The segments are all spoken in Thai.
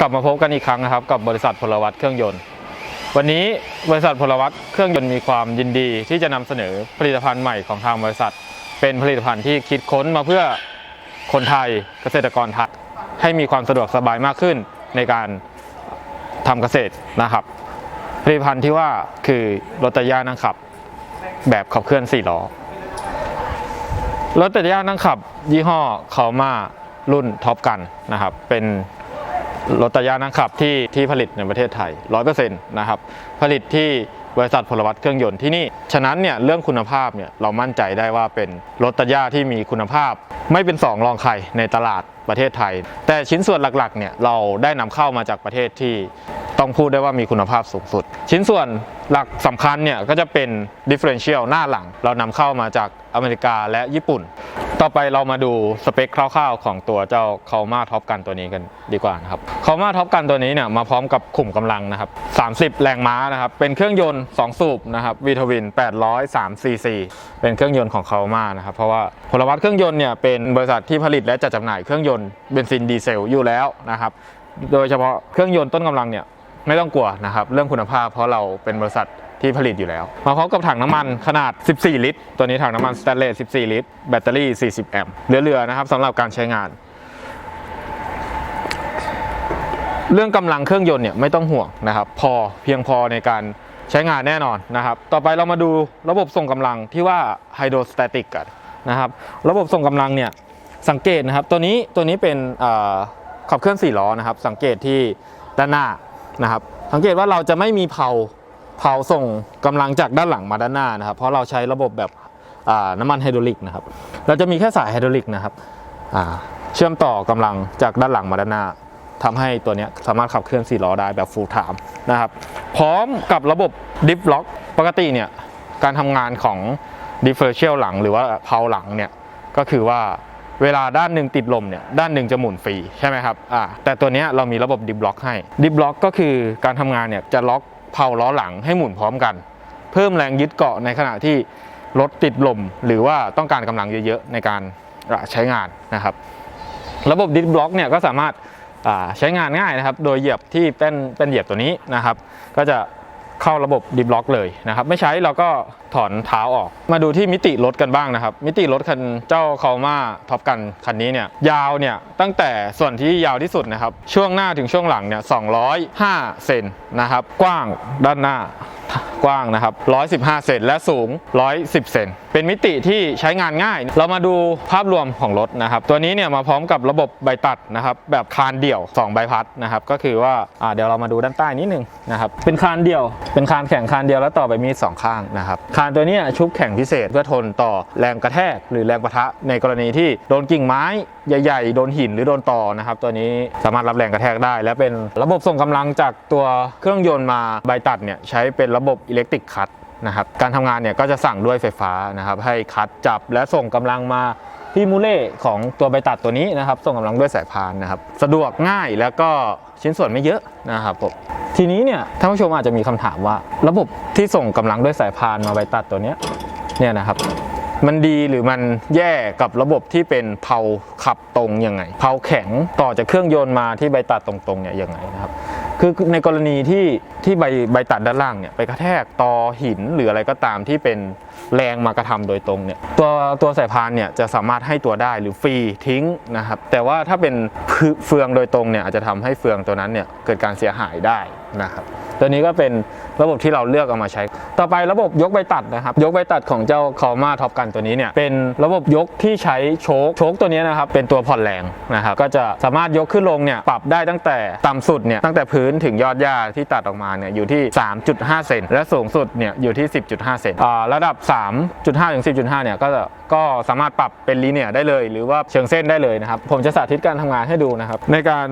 กลับมาพบกันอีกครั้งนะครับ กับบริษัทพลวัตเครื่องยนต์ วันนี้บริษัทพลวัตเครื่องยนต์มีความยินดีที่จะนำเสนอผลิตภัณฑ์ใหม่ของทางบริษัท เป็นผลิตภัณฑ์ที่คิดค้นมาเพื่อคนไทยเกษตรกรไทยให้มีความสะดวกสบายมากขึ้นในการทำเกษตรนะครับ ผลิตภัณฑ์ที่ว่าคือรถตย่านั่งขับ แบบขับเคลื่อน4ล้อรถตย่านั่งขับ ยี่ห้อเขามารุ่นท็อปกันนะครับเป็น รถตะย่านั่งขับที่ที่ผลิตในประเทศไทย 100%นะครับ ผลิตที่บริษัทพลวัตเครื่องยนต์ที่นี่ ฉะนั้นเนี่ยเรื่องคุณภาพเนี่ยเรามั่นใจได้ว่าเป็นรถตะย่าที่มีคุณภาพ ไม่เป็นสองรองใครในตลาดประเทศไทย แต่ชิ้นส่วนหลักๆเนี่ยเราได้นำเข้ามาจากประเทศที่ต้องพูดได้ว่ามีคุณภาพสูงสุด ชิ้นส่วนหลักสำคัญเนี่ยก็จะเป็น differential หน้าหลัง เรานำเข้ามาจากอเมริกาและญี่ปุ่น ต่อไปเรามาดูสเปคคร่าวๆ ของตัวเจ้า c a l m a Top กันตัวนี้กันดีกว่านะครับ c a l m a Top กันตัวนี้เนี่ยมาพร้อมกับขุมกำลังนะครับ 30 แรงม้านะครับ เป็นเครื่องยนต์ 2 สูบนะครับวีทวิน803 cc เป็นเครื่องยนต์ของ c a l m a นะครับ เพราะว่าพลวัตเครื่องยนต์เนี่ยเป็นบริษัทที่ผลิตและจัดจำหน่ายเครื่องยนต์เบนซินดีเซลอยู่แล้วนะครับ โดยเฉพาะเครื่องยนต์ต้นกำลังเนี่ยไม่ต้องกลัวนะครับเรื่องคุณภาพเพราะเราเป็นบริษัท ที่ผลิตอยู่แล้ว มาพร้อมกับถังน้ำมันขนาด 14 ลิตร ตัวนี้ถังน้ำมันสแตนเลส 14 ลิตร แบตเตอรี่ 40 แอมป์เหลือๆนะครับสำหรับการใช้งาน เรื่องกำลังเครื่องยนต์เนี่ยไม่ต้องห่วงนะครับ พอเพียงพอในการใช้งานแน่นอนนะครับ ต่อไปเรามาดูระบบส่งกำลังที่ว่าไฮโดรสแตติกกันนะครับ ระบบส่งกำลังเนี่ยสังเกตนะครับ ตัวนี้ตัวนี้เป็นขับเคลื่อน4ล้อนะครับ สังเกตที่ด้านหน้านะครับ สังเกตว่าเราจะไม่มีเผา เผาส่งกำลังจากด้านหลังมาด้านหน้านะครับ เพราะเราใช้ระบบแบบน้ำมันไฮดรอลิกนะครับ เราจะมีแค่สายไฮดรอลิกนะครับเชื่อมต่อกำลังจากด้านหลังมาด้านหน้าทำให้ตัวนี้สามารถขับเคลื่อน4ล้อได้แบบ full time นะครับ พร้อมกับระบบ diff lock ปกติเนี่ยการทำงานของ differential หลังหรือว่าเพาหลังเนี่ยก็คือว่าเวลาด้านหนึ่งติดลมเนี่ยด้านหนึ่งจะหมุนฟรีใช่ไหมครับอ่าแต่ตัวนี้เรามีระบบ diff lock ให้ diff lock ก็คือการทำงานเนี่ยจะล็อก เผาล้อหลังให้หมุนพร้อมกัน เพิ่มแรงยึดเกาะในขณะที่รถติดลม หรือว่าต้องการกำลังเยอะๆ ในการใช้งานนะครับ ระบบดิสบล็อกเนี่ยก็สามารถใช้งานง่ายนะครับ โดยเหยียบที่เป็นเป็นเหยียบตัวนี้นะครับ ก็จะ เข้าระบบดิบล็อกเลยนะครับไม่ใช้เราก็ถอนเท้าออก มาดูที่มิติรถกันบ้างนะครับ มิติรถคันเจ้าคามาท็อปกันคันนี้เนี่ยยาวเนี่ยตั้งแต่ส่วนที่ยาวที่สุดนะครับช่วงหน้าถึงช่วงหลังเนี่ย205เซนนะครับกว้างด้านหน้า กว้างนะครับ 115 เซนและสูง 110 เซน เป็นมิติที่ใช้งานง่าย เรามาดูภาพรวมของรถนะครับ ตัวนี้เนี่ยมาพร้อมกับระบบใบตัดนะครับแบบคานเดี่ยว 2 ใบพัดนะครับ ก็คือว่าเดี๋ยวเรามาดูด้านใต้นิดนึงนะครับ เป็นคานเดี่ยว เป็นคานแข็งคานเดียวแล้วต่อไปมีดสองข้างนะครับ คานตัวนี้ชุบแข็งพิเศษเพื่อทนต่อแรงกระแทกหรือแรงปะทะในกรณีที่โดนกิ่งไม้ ใหญ่ๆ โดนหินหรือโดนต่อนะครับ ตัวนี้สามารถรับแรงกระแทกได้ และเป็นระบบส่งกำลังจากตัวเครื่องยนต์มาใบตัดเนี่ยใช้เป็นระบบอิเล็กทริกคัตนะครับการทำงานเนี่ยก็จะสั่งด้วยไฟฟ้านะครับให้คัดจับและส่งกำลังมาที่มูเล่ของตัวใบตัดตัวนี้นะครับ ส่งกำลังด้วยสายพานนะครับ สะดวกง่ายแล้วก็ชิ้นส่วนไม่เยอะนะครับผมทีนี้เนี่ยท่านผู้ชมอาจจะมีคำถามว่า ระบบที่ส่งกำลังด้วยสายพานมาใบตัดตัวเนี้ยเนี่ยนะครับ มันดีหรือมันแย่กับระบบที่เป็นเพาขับตรงยังไง เพาแข็งต่อจากเครื่องยนต์มาที่ใบตัดตรงๆเนี่ยยังไงนะครับคือในกรณีที่ที่ใบใบตัดด้านล่างเนี่ยไปกระแทกตอหินหรืออะไรก็ตามที่เป็นแรงมากระทำโดยตรงเนี่ยตัวตัวสายพานเนี่ยจะสามารถให้ตัวได้หรือฟรีทิ้งนะครับแต่ว่าถ้าเป็นเฟืองโดยตรงเนี่ยอาจจะทำให้เฟืองตัวนั้นเนี่ยเกิดการเสียหายได้ นะครับตัวนี้ก็เป็นระบบที่เราเลือกเอามาใช้ ต่อไประบบยกใบตัดนะครับ ยกใบตัดของเจ้าคอมาท็อปกันตัวนี้เนี่ยเป็นระบบยกที่ใช้โชคโชคตัวนี้นะครับเป็นตัวผ่อนแรงนะครับก็จะสามารถยกขึ้นลงเนี่ยปรับได้ตั้งแต่ต่ำสุดเนี่ยตั้งแต่พื้นถึงยอดหญ้าที่ตัดออกมาเนี่ยอยู่ที่ 3.5 เซนและสูงสุดเนี่ยอยู่ที่ 10.5 เซนอ่าระดับ 3.5 ถึง 10.5 เนี่ยก็จะก็สามารถปรับเป็นลีเนียได้เลย หรือว่าเชิงเส้นได้เลยนะครับผมจะสาธิตการทำงานให้ดูนะครับในการ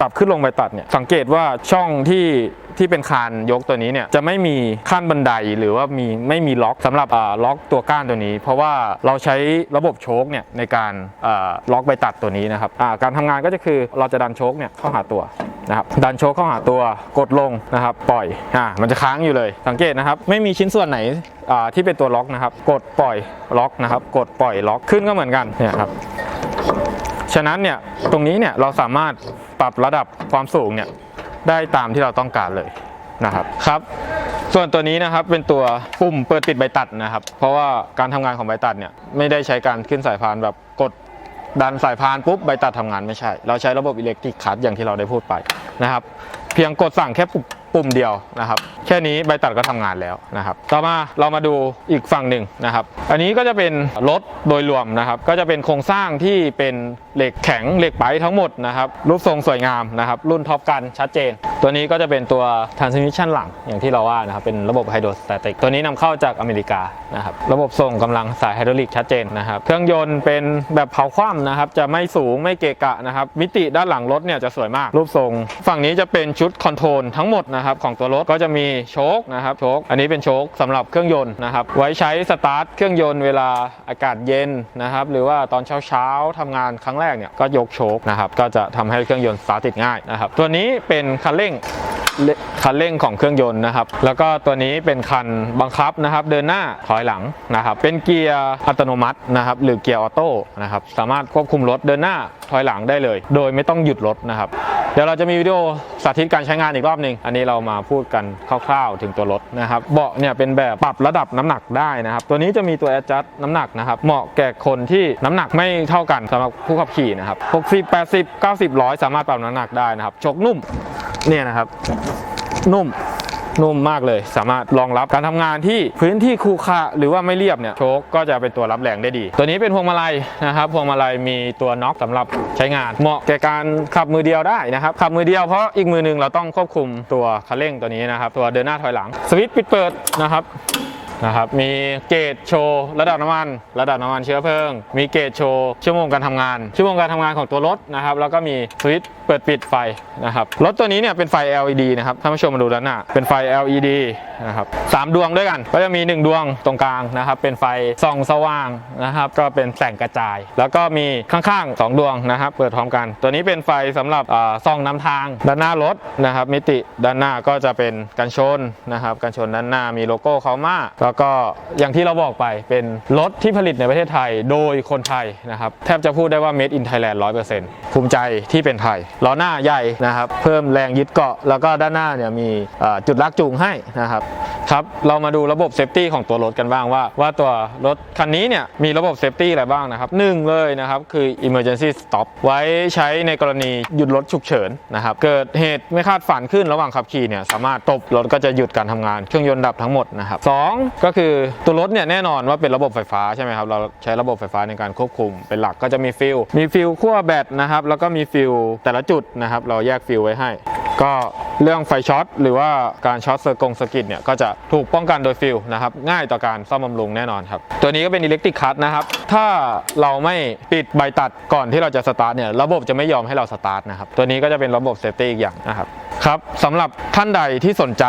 ปรับขึ้นลงใบตัดเนี่ยสังเกตว่าช่องที่ที่เป็นคานยกตัวนี้เนี่ยจะไม่มีขั้นบันไดหรือว่ามีไม่มีล็อกสำหรับล็อกตัวก้านตัวนี้ เพราะว่าเราใช้ระบบโชคเนี่ยในการล็อกใบตัดตัวนี้นะครับการทำงานก็จะคือเราจะดันโชคเนี่ยเข้าหาตัวนะครับดันโชคเข้าหาตัวกดลงนะครับ ปล่อยอ่ามันจะค้างอยู่เลย สังเกตนะครับ ไม่มีชิ้นส่วนไหนที่เป็นตัวล็อกนะครับ กดปล่อยล็อกนะครับ กดปล่อยล็อกขึ้นก็เหมือนกันเนี่ยครับฉะนั้นเนี่ยตรงนี้เนี่ยเราสามารถปรับระดับความสูงเนี่ย ได้ตามที่เราต้องการเลยนะครับครับส่วนตัวนี้นะครับเป็นตัวปุ่มเปิดปิดใบตัดนะครับ เพราะว่าการทำงานของใบตัดเนี่ยไม่ได้ใช้การขึ้นสายพานแบบกดดันสายพานปุ๊บใบตัดทำงานไม่ใช่ เราใช้ระบบอิเล็กทริกคัตอย่างที่เราได้พูดไปนะครับ เพียงกดสั่งแค่ปุ่มเดียวนะครับ แค่นี้ใบตัดก็ทำงานแล้วนะครับ ต่อมาเรามาดูอีกฝั่งหนึ่งนะครับ อันนี้ก็จะเป็นรถโดยรวมนะครับ ก็จะเป็นโครงสร้างที่เป็นเหล็กแข็งเหล็กไปทั้งหมดนะครับ รูปทรงสวยงามนะครับ รุ่นท็อปกันชัดเจน ตัวนี้ก็จะเป็นตัว transmission หลังอย่างที่เราว่านะครับเป็นระบบไฮโดรสแตติกตัวนี้นำเข้าจากอเมริกานะครับระบบส่งกำลังสายไฮดรอลิกชัดเจนนะครับเครื่องยนต์เป็นแบบเผาคว่ำนะครับจะไม่สูงไม่เกะกะนะครับมิติด้านหลังรถเนี่ยจะสวยมากรูปทรง ฝั่งนี้จะเป็นชุดคอนโทรลทั้งหมดนะครับของตัวรถก็จะมีโชคนะครับโชคอันนี้เป็นโชคสำหรับเครื่องยนต์นะครับไว้ใช้สตาร์ทเครื่องยนต์เวลาอากาศเย็นนะครับหรือว่าตอนเช้าๆทำงานครั้งแรกเนี่ยก็ยกโชคนะครับก็จะทำให้เครื่องยนต์สตาร์ทติดง่ายนะครับตัวนี้เป็นคันเร่งเลคันเร่งของเครื่องยนต์นะครับ แล้วก็ตัวนี้เป็นคันบังคับนะครับ เดินหน้าถอยหลังนะครับ เป็นเกียร์อัตโนมัตินะครับ หรือเกียร์ออโต้นะครับ สามารถควบคุมรถเดินหน้าถอยหลังได้เลย โดยไม่ต้องหยุดรถนะครับ เดี๋ยวเราจะมีวิดีโอสาธิตการใช้งานอีกรอบหนึ่งอันนี้เรามาพูดกันคร่าวๆถึงตัวรถนะครับ เบาะเนี่ยเป็นแบบปรับระดับน้ำหนักได้นะครับ ตัวนี้จะมีตัว adjust น้ำหนักนะครับ เหมาะแก่คนที่น้ำหนักไม่เท่ากันสำหรับผู้ขับขี่นะครับ 60 80 90 100 สามารถปรับน้ำหนักได้นะครับชกนุ่ม เนี่ยนะครับ นุ่มนุ่มมากเลย สามารถรองรับการทำงานที่พื้นที่คูขระหรือว่าไม่เรียบเนี่ยโชคก็จะเป็นตัวรับแรงได้ดี ตัวนี้เป็นพวงมาลัยนะครับพวงมาลัยมีตัวน็อกสำหรับใช้งาน เหมาะแก่การขับมือเดียวได้นะครับขับมือเดียวเพราะอีกมือหนึงเราต้องควบคุมตัวคันเร่งตัวนี้นะครับตัวเดินหน้าถอยหลังสวิตช์ปิดเปิดนะครับ นะครับ มีเกจโชว์ระดับน้ำมัน ระดับน้ำมันเชื้อเพลิง มีเกจโชว์ชั่วโมงการทำงาน ชั่วโมงการทำงานของตัวรถนะครับ แล้วก็มีสวิตช์เปิดปิดไฟนะครับ รถตัวนี้เนี่ยเป็นไฟ LED นะครับ ท่านผู้ชมมาดูด้านหน้า เป็นไฟ LED นะครับสามดวงด้วยกัน ก็จะมี 1 ดวงตรงกลางนะครับ เป็นไฟส่องสว่างนะครับ ก็เป็นแสงกระจาย แล้วก็มีข้างๆ 2 ดวงนะครับ เปิดพร้อมกัน ตัวนี้เป็นไฟสำหรับอ่าส่องนำทางด้านหน้ารถนะครับ มิติด้านหน้าก็จะเป็นกันชนนะครับ กันชนด้านหน้ามีโลโก้เขามาแล้วก็อย่างที่เราบอกไปเป็นรถที่ผลิตในประเทศไทยโดยคนไทยนะครับแทบจะพูดได้ว่า made in Thailand 100%ภูมิใจที่เป็นไทยล้อหน้าใหญ่นะครับ เพิ่มแรงยึดเกาะ แล้วก็ด้านหน้าเนี่ยมีจุดลากจูงให้นะครับ ครับ เรามาดูระบบเซฟตี้ของตัวรถกันบ้างว่า ว่าตัวรถคันนี้เนี่ยมีระบบเซฟตี้อะไรบ้างนะครับหนึ่งเลยนะครับคือ emergency stop ไว้ใช้ในกรณีหยุดรถฉุกเฉินนะครับ เกิดเหตุไม่คาดฝันขึ้นระหว่างขับขี่เนี่ยสามารถตบรถก็จะหยุดการทำงานเครื่องยนต์ดับทั้งหมดนะครับสองก็คือตัวรถเนี่ยแน่นอนว่าเป็นระบบไฟฟ้าใช่ไหมครับเราใช้ระบบไฟฟ้าในการควบคุมเป็นหลักก็จะมีฟิลมีฟิลขั้วแบตนะครับแล้วก็มีฟิลแต่ละจุดนะครับเราแยกฟิลไว้ให้ ก็ เรื่องไฟช็อตหรือว่าการช็อตเซอร์กงสกิดเนี่ยก็จะถูกป้องกันโดยฟิลนะครับง่ายต่อการซ่อมบำรุงแน่นอนครับ ตัวนี้ก็เป็นอิเล็กทริกคัตนะครับ ถ้าเราไม่ปิดใบตัดก่อนที่เราจะสตาร์ทเนี่ยระบบจะไม่ยอมให้เราสตาร์ทนะครับ ตัวนี้ก็จะเป็นระบบเซฟตี้อีกอย่างนะครับ ครับสำหรับท่านใดที่สนใจ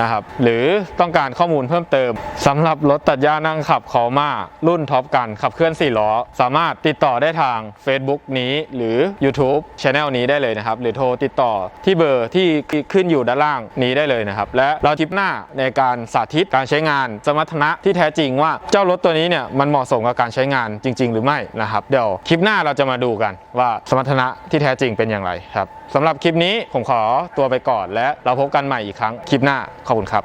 นะครับ หรือต้องการข้อมูลเพิ่มเติมสำหรับรถตัดหญ้านั่งขับคอมารุ่นท็อปกันขับเคลื่อน 4 ล้อ สามารถติดต่อได้ทาง Facebook นี้หรือ YouTube Channel นี้ได้เลยนะครับ หรือโทรติดต่อที่เบอร์ที่ขึ้นอยู่ด้านล่างนี้ได้เลยนะครับ และเราทิปหน้าในการสาธิตการใช้งาน สมรรถนะที่แท้จริงว่าเจ้ารถตัวนี้เนี่ยมันเหมาะสมกับการใช้งานจริง ๆ หรือไม่นะครับเดี๋ยวคลิปหน้าเราจะมาดูกันว่าสมรรถนะที่แท้จริงเป็นอย่างไรครับ สำหรับคลิปนี้ผมขอตัวไปก่อนและเราพบกันใหม่อีกครั้งคลิปหน้าขอบคุณครับ